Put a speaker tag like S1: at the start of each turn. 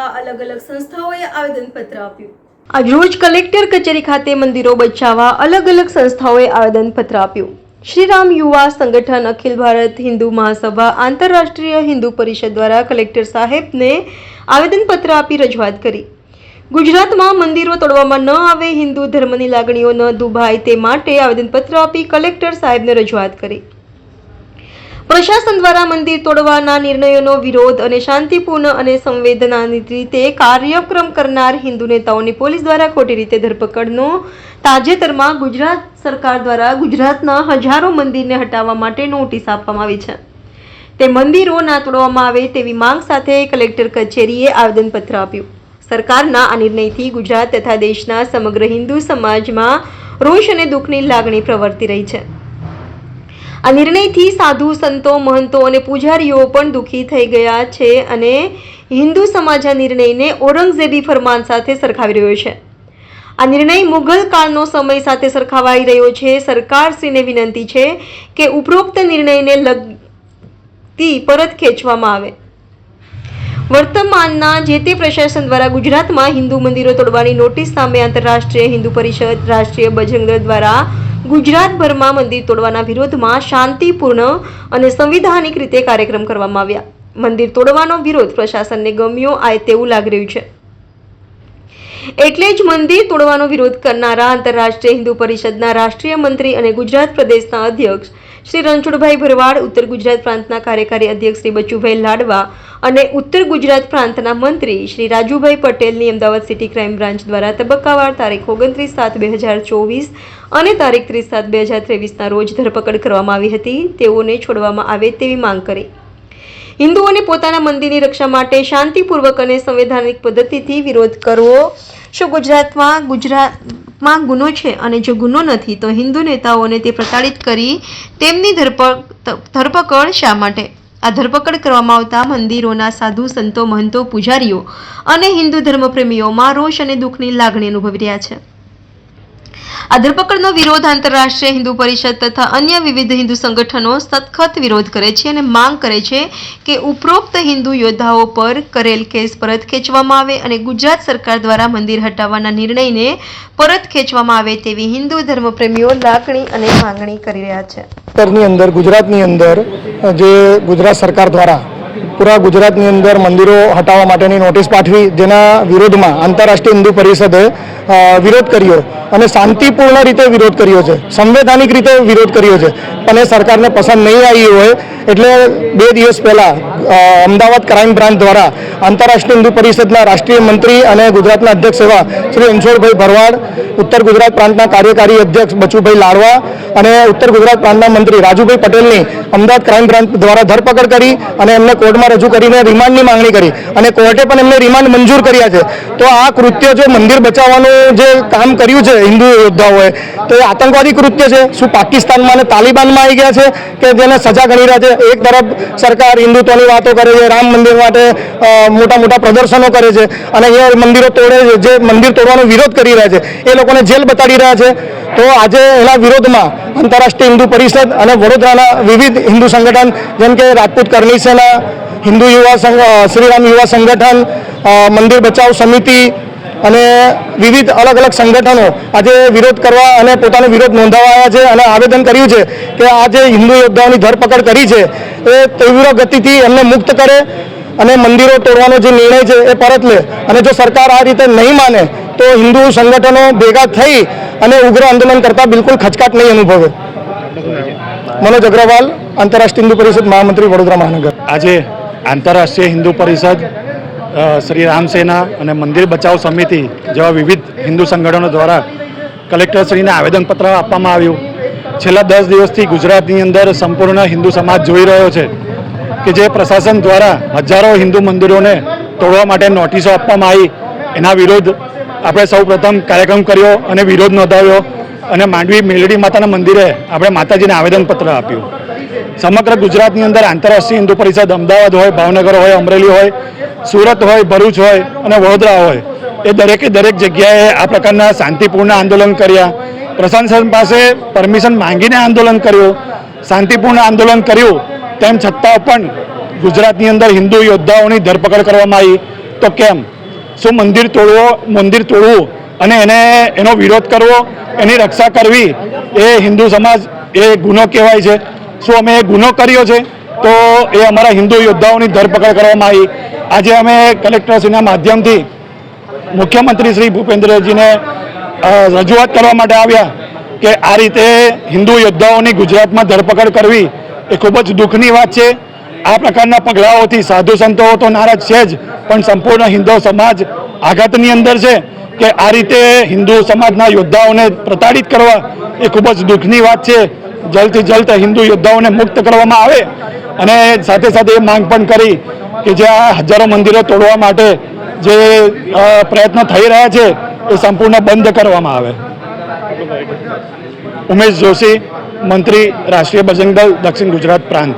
S1: બચાવવા અલગ અલગ સંસ્થાઓએ આવેદનપત્ર આપ્યું.
S2: આજ રોજ કલેક્ટર કચેરી ખાતે મંદિરો બચાવવા અલગ અલગ સંસ્થાઓએ આવેદનપત્ર આપ્યું. શ્રીરામ યુવા સંગઠન અખિલ ભારત હિન્દુ મહાસભા આંતરરાષ્ટ્રીય હિન્દુ પરિષદ દ્વારા કલેક્ટર સાહેબને આવેદનપત્ર આપી રજૂઆત કરી. ગુજરાતમાં મંદિરો તોડવામાં ન આવે, હિન્દુ ધર્મની લાગણીઓ ન દુભાય તે માટે આવેદનપત્ર આપી કલેક્ટર સાહેબને રજૂઆત કરી. પ્રશાસન દ્વારા મંદિર તોડવાના નિર્ણયોનો વિરોધ અને શાંતિપૂર્ણ અને સંવેદનાની રીતે કાર્યક્રમ કરનાર હિન્દુ નેતાઓની પોલીસ દ્વારા ખોટી રીતે ધરપકડનો તાજેતરમાં ગુજરાત સરકાર દ્વારા ગુજરાતના હજારો મંદિરને હટાવવા માટે નોટિસ આપવામાં આવી છે. તે મંદિરો ના તોડવામાં આવે તેવી માંગ સાથે કલેક્ટર કચેરીએ આવેદનપત્ર આપ્યું. સરકારના આ નિર્ણયથી ગુજરાત તથા દેશના સમગ્ર હિન્દુ સમાજમાં રોષ અને દુઃખની લાગણી પ્રવર્તી રહી છે. આ નિર્ણયથી સાધુ, સંતો, મહંતો અને પૂજારીઓ પણ દુઃખી થઈ ગયા છે અને હિન્દુ સમાજ આ નિર્ણયને ઔરંગઝેબી ફરમાન સાથે સરખાવી રહ્યો છે. આ નિર્ણય મુઘલ કાળનો સમય સાથે સરખાવાઈ રહ્યો છે. સરકારશ્રીને વિનંતી છે કે ઉપરોક્ત નિર્ણયને લગતી પરત ખેંચવામાં આવે. વર્તમાનના જે તે પ્રશાસન દ્વારા ગુજરાતમાં હિન્દુ મંદિરો તોડવાની નોટિસ સામે આંતરરાષ્ટ્રીય હિન્દુ પરિષદ, રાષ્ટ્રીય બજરંગ દ્વારા ગુજરાતભરમાં મંદિર તોડવાના વિરોધમાં શાંતિપૂર્ણ અને સંવિધાનિક રીતે કાર્યક્રમ કરવામાં આવ્યા. મંદિર તોડવાનો વિરોધ પ્રશાસનને ગમ્યો આય તેવું લાગી રહ્યું છે. એટલે જ મંદિર તોડવાનો વિરોધ કરનારા આંતરરાષ્ટ્રીય હિન્દુ પરિષદના રાષ્ટ્રીય મંત્રી અને ગુજરાત પ્રદેશના અધ્યક્ષ શ્રી રણછોડભાઈ ભરવાડ, ઉત્તર ગુજરાત પ્રાંતના કાર્યકારી અધ્યક્ષ શ્રી બચુભાઈ લાડવા અને ઉત્તર ગુજરાત પ્રાંતના મંત્રી શ્રી રાજુભાઈ પટેલની અમદાવાદ સિટી ક્રાઇમ બ્રાન્ચ દ્વારા તબક્કાવાર તારીખ ઓગણત્રીસ સાત બે હજાર ચોવીસ અને તારીખ ત્રીસ સાત બે હજાર ત્રેવીસના રોજ ધરપકડ કરવામાં આવી હતી. તેઓને છોડવામાં આવે તેવી માંગ કરી. હિન્દુઓને પોતાના મંદિરની રક્ષા માટે શાંતિપૂર્વક અને સંવૈધાનિક પદ્ધતિથી વિરોધ કરવો. શું ગુજરાતમાં ગુજરાતમાં ગુનો છે અને જો ગુનો નથી તો હિન્દુ નેતાઓને તે પ્રતાડિત કરી તેમની ધરપકડ ધરપકડ શા માટે? આ ધરપકડ કરવામાં આવતા મંદિરોના સાધુ, સંતો, મહંતો, પૂજારીઓ અને હિન્દુ ધર્મપ્રેમીઓમાં રોષ અને દુઃખની લાગણી અનુભવી રહ્યા છે. આ ધરપકડનો વિરોધ આંતરરાષ્ટ્રીય હિન્દુ પરિષદ તથા અન્ય વિવિધ હિન્દુ સંગઠનો સખત વિરોધ કરે છે અને માંગ કરે છે કે ઉપરોક્ત હિન્દુ યોદ્ધાઓ પર કરેલ કેસ પરત ખેંચવામાં આવે અને ગુજરાત સરકાર દ્વારા મંદિર હટાવવાના નિર્ણયને પરત ખેંચવામાં આવે તેવી હિન્દુ ધર્મપ્રેમીઓ લાગણી અને માંગણી કરી રહ્યા છે.
S3: ગુજરાતની અંદર જે ગુજરાત સરકાર દ્વારા પૂરા ગુજરાતની અંદર મંદિરો હટાવવા માટેની નોટિસ પાઠવી, જેના વિરોધમાં આંતરરાષ્ટ્રીય હિન્દુ પરિષદે વિરોધ કર્યો અને શાંતિપૂર્ણ રીતે વિરોધ કર્યો છે. સંવૈધાનિક રીતે વિરોધ કર્યો છે. પણ એ સરકારને પસંદ નહીં આવી હોય, એટલે બે દિવસ પહેલાં અમદાવાદ ક્રાઇમ બ્રાન્ચ દ્વારા આંતરરાષ્ટ્રીય હિન્દુ પરિષદના રાષ્ટ્રીય મંત્રી અને ગુજરાતના અધ્યક્ષ એવા શ્રી રણછોડભાઈ ભરવાડ ઉત્તર ગુજરાત પ્રાંતના કાર્યકારી અધ્યક્ષ બચુભાઈ લાડવા અને ઉત્તર ગુજરાત પ્રાંતના મંત્રી રાજુભાઈ પટેલની અમદાવાદ ક્રાઇમ બ્રાન્ચ દ્વારા ધરપકડ કરી અને એમને કોર્ટમાં રજૂ કરીને રિમાન્ડની માંગણી કરી. અને કોર્ટે પણ એમને રિમાન્ડ મંજૂર કર્યા છે. તો આ કૃત્ય જે મંદિર બચાવવાનું જે કામ કર્યું છે હિન્દુ યોદ્ધાઓએ, તો એ આતંકવાદી કૃત્ય છે. શું પાકિસ્તાનમાં અને તાલિબાનમાં આવી ગયા છે કે જેને સજા ગણી રહ્યા છે? એક તરફ સરકાર હિન્દુત્વની વાતો કરે છે, રામ મંદિર માટે મોટા મોટા પ્રદર્શનો કરે છે અને અહીંયા મંદિરો તોડે છે. જે મંદિર તોડવાનો વિરોધ કરી રહ્યા છે, એ લોકોને જેલ બતાડી રહ્યા છે. તો આજે એના વિરોધમાં આંતરરાષ્ટ્રીય હિન્દુ પરિષદ અને વડોદરાના વિવિધ હિન્દુ સંગઠન, જેમ કે રાજપૂત કરણી સેના, હિન્દુ યુવા સંઘ શ્રીરામ યુવા સંગઠન મંદિર બચાવ સમિતિ અને વિવિધ અલગ અલગ સંગઠનો આજે વિરોધ કરવા અને પોતાનો વિરોધ નોંધાવવા આવ્યા છે અને આવેદન કર્યું છે કે આ જે હિન્દુ યોદ્ધાઓની ધરપકડ કરી છે, એ તીવ્ર ગતિથી એમને મુક્ત કરે અને મંદિરો તોડવાનો જે નિર્ણય છે એ પરત લે. અને જો સરકાર આ રીતે નહીં માને તો હિન્દુ સંગઠનો ભેગા થઈ અને ઉગ્ર આંદોલન કરતા બિલકુલ ખચકાટ નહીં અનુભવે. મનોજ અગ્રવાલ, આંતરરાષ્ટ્રીય હિન્દુ પરિષદ મહામંત્રી વડોદરા મહાનગર.
S4: આજે આંતરરાષ્ટ્રીય હિન્દુ પરિષદ શ્રી રામ સેના અને મંદિર બચાવ સમિતિ જેવા વિવિધ હિન્દુ સંગઠનો દ્વારા કલેક્ટરશ્રીને આવેદનપત્ર આપવામાં આવ્યું. છેલ્લા દસ દિવસથી ગુજરાતની અંદર સંપૂર્ણ હિન્દુ સમાજ જોઈ રહ્યો છે કે જે પ્રશાસન દ્વારા હજારો હિન્દુ મંદિરોને તોડવા માટે નોટિસો આપવામાં આવી. એના વિરોધ આપણે સૌ પ્રથમ કાર્યક્રમ કર્યો અને વિરોધ નોંધાવ્યો અને માંડવી મેલડી માતાના મંદિરે આપણે માતાજીને આવેદનપત્ર આપ્યું. સમગ્ર ગુજરાતની અંદર આંતરરાષ્ટ્રીય હિન્દુ પરિષદ અમદાવાદ હોય, ભાવનગર હોય, અમરેલી હોય, સુરત હોય, ભરૂચ હોય અને વડોદરા હોય, એ દરેકે દરેક જગ્યાએ આ પ્રકારના શાંતિપૂર્ણ આંદોલન કર્યા. પ્રશાસન પાસે પરમિશન માંગીને આંદોલન કર્યું. શાંતિપૂર્ણ આંદોલન કર્યું. તેમ છતાં પણ ગુજરાતની અંદર હિન્દુ યોદ્ધાઓની ધરપકડ કરવામાં આવી. તો કેમ? શું મંદિર તોડવો, મંદિર તોડવું અને એને, એનો વિરોધ કરવો, એની રક્ષા કરવી, એ હિન્દુ સમાજ, એ ગુનો કહેવાય છે. શું અમે એ ગુનો કર્યો છે? તો એ અમારા હિન્દુ યોદ્ધાઓની ધરપકડ કરવામાં આવી. આજે અમે કલેક્ટરશ્રીના માધ્યમથી મુખ્યમંત્રી શ્રી ભૂપેન્દ્રજીને રજૂઆત કરવા માટે આવ્યા કે આ રીતે હિન્દુ યોદ્ધાઓની ગુજરાતમાં ધરપકડ કરવી એ ખૂબ જ દુઃખની વાત છે. આ પ્રકારના પગલાઓથી સાધુ સંતો તો નારાજ છે જ, પણ સંપૂર્ણ હિન્દુ સમાજ આઘાતની અંદર છે કે આ રીતે હિન્દુ સમાજના યોદ્ધાઓને પ્રતાડિત કરવા એ ખૂબ જ દુઃખની વાત છે. જલ્દથી જલ્દ હિન્દુ યોદ્ધાઓને મુક્ત કરવામાં આવે. અને સાથે સાથે એ માંગ પણ કરી કે જે આ હજારો મંદિરો તોડવા માટે જે પ્રયત્ન થઈ રહ્યા છે એ સંપૂર્ણ બંધ કરવામાં આવે. ઉમેશ જોશી, મંત્રી, રાષ્ટ્રીય બજરંગ દળ, દક્ષિણ ગુજરાત પ્રાંત.